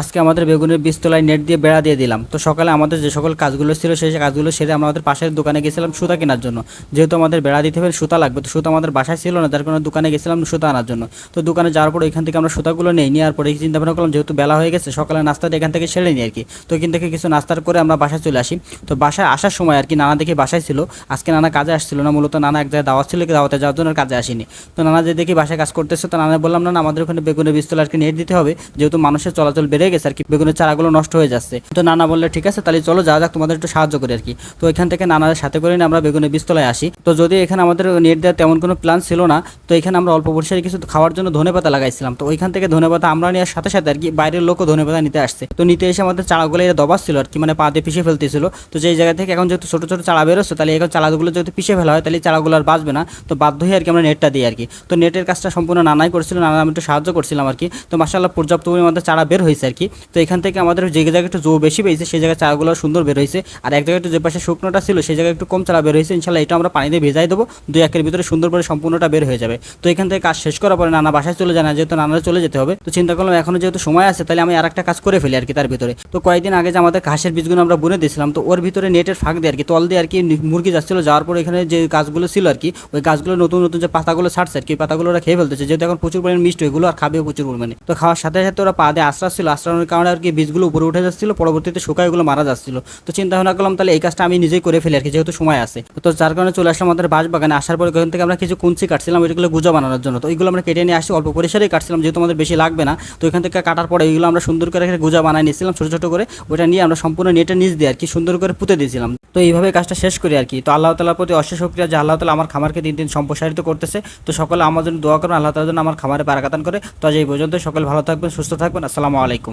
আজকে আমাদের বেগুনের বীজতলায় নেট দিয়ে বেড়া দিয়ে দিলাম। তো সকালে আমাদের যে সকল কাজগুলো ছিল সেই কাজগুলো সেরে আমরা আমাদের পাশের দোকানে গেছিলাম সুতা কেনার জন্য। যেহেতু আমাদের বেড়া দিতে হবে সুতা লাগবে। তো সুতা আমাদের বাসায় ছিল না যার কারণে দোকানে গেছিলাম সুতা আনার জন্য। তো দোকানে যাওয়ার পর এখান থেকে আমরা সুতাগুলো নেই নেওয়ার পরে চিন্তা ভাবনা করলাম যেহেতু বেলা হয়ে গেছে সকালে নাস্তাটা এখান থেকে সেরে নিই আর কি তো এখান থেকে কিছু নাস্তার করে আমরা বাসায় চলে আসি। তো বাসায় আসার সময় আর কি নানা দেখি বাসায় ছিল। আজকে নানা কাজে আসছিল না মূলত নানা এক জায়গায় দাওয়াত ছিল কি দাওয়াতে যাওয়ার জন্য কাজে আসেনি। তো নানা যে দেখি বাসায় কাজ করতেছে তো নানা বললাম না না, আমাদের ওখানে বেগুনের বীজতলা আর কি নেট দিতে হবে। যেহেতু মানুষের চলাচল বেড়ে গেছে আর কি। বেগুনের চারাগুলো নষ্ট হয়ে যাচ্ছে। তো নানা বললে, ঠিক আছে, তাহলে চলো, যাওয়া যাক, তোমাদের একটু সাহায্য করি আর কি। তো এখান থেকে নানাদের সাথে করে নিয়ে আমরা বেগুনের বীজতলায় আসি। তো যদি এখানে আমাদের নেট দেওয়ার তেমন কোনো প্ল্যান ছিল না, তো এখানে আমরা অল্প পরিসরে কিছু খাওয়ার জন্য ধনেপাতা লাগাইছিলাম। তো ওইখান থেকে ধনেপাতা আমরা নেওয়ার সাথে সাথে আর কি বাইরের লোকও ধনেপাতা নিতে আসছে। তো নিতে এসে আমাদের চারাগুলো এরা ছিল আর কি মানে পা দিয়ে পিছিয়ে ফেলতেছিল। তো যেই জায়গা থেকে এখন যেহেতু ছোটো ছোটো চারা বেরোচ্ছে, তাহলে এখন চারাগুলো যেহেতু পিছিয়ে ফেলা হয়, তাহলে চারাগুলো আর বাঁচবে না। তো বাধ্য হয়ে আর কি আমরা নেটটা দিই আর কি। তো নেটের কাজটা সম্পূর্ণ নানাই করছিল নানা আমি একটু সাহায্য করছিলাম আর কি। তো মাসাল্লাহ পর্যাপ্ত পরিমাণে চারা বের হয়েছে আর কি? তো এখান থেকে আমাদের যে জায়গায় একটু জো বেশি পেয়েছে সেই জায়গায় চারাগুলো সুন্দর বের হয়েছে। আর এক জায়গায় একটু যে পাশে শুকনোটা ছিল, সেই জায়গায় একটু কম চারা বের হয়েছে, ইনশাল্লাহ এটা আমরা পানি দিয়ে ভেজাই দেবো। দুই একের ভিতরে সুন্দর করে সম্পূর্ণটা বের হয়ে যাবে। তো এখান থেকে কাজ শেষ করার পরে নানা বাসায় চলে যায়, না যেহেতু নানারা চলে যেতে হবে। তো চিন্তা করলাম এখনও যেহেতু সময় আছে, তাহলে আমি আর একটা কাজ করে ফেলি আর কি তার ভিতরে। তো কয়েকদিন আগে যে আমাদের ঘাসের বীজগুলো আমরা বুনে দিয়েছিলাম, তো ওর ভিতরে নেটের ফাঁক দিয়ে আর কি, তল দিয়ে আর কি মুরগি যাচ্ছিল। যাওয়ার পর এখানে যে গাছগুলো ছিল আর কি, ওই গাছগুলো নতুন নতুন যে পাতাগুলো ছাড়ছে আর কি পাতাগুলো ওরা খেয়ে ফেলতেছে। যেহেতু এখন প্রচুর পরিমাণে মিষ্টি, ওইগুলো আর খাবে প্রচুর পরিমাণে। তো খাওয়ার সাথে সাথে ওরা পা দিয়ে আশ্রাস ছিল আশ্রানোর কারণে আর কি বীজগুলো উপরে উঠে যাচ্ছিল, পরবর্তীতে শুকায় ওগুলো মারা যাচ্ছিল। তো চিন্তা ভাবনা করলাম, তাহলে এই কাজটা আমি নিজেই করে ফেলি আর কি, যেহেতু সময় আছে। তো যার কারণে চলে আসলাম আমাদের বাঁশ বাগানে আসার পরে ওখান থেকে আমরা কিছু কুঞ্চি কাটছিলাম, ওইগুলো গুজা বানানোর জন্য। তো ওইগুলো আমরা কেটে নিয়ে আসি, অল্প পরিসরেই কাটছিলাম, যেহেতু আমাদের বেশি লাগবে না। তো এখান থেকে কাটার পরে এইগুলো আমরা সুন্দর করে গুজা বানাই নিয়েছিলাম, ছোটো ছোটো করে। ওটা নিয়ে আমরা সম্পূর্ণ নেটের নিচ দিয়ে আর কি সুন্দর করে পুঁতে দিয়েছিলাম। তো এইভাবে কাজটা শেষ করি আর কি। তো আল্লাহ তালার প্রতি অশেষ শুক্রিয়া যে আল্লাহ তালা আমার খামারকে দিন দিন সম্প্রসারিত করতেছে। তো সকলে আমার জন্য দোয়া করুন আল্লাহ তালার জন্য আমার খামারে পারাকাতান করে। তো আজ এই পর্যন্ত সকলে ভালো থাকবেন, সুস্থ থাকবেন। আসসালামু আলাইকুম।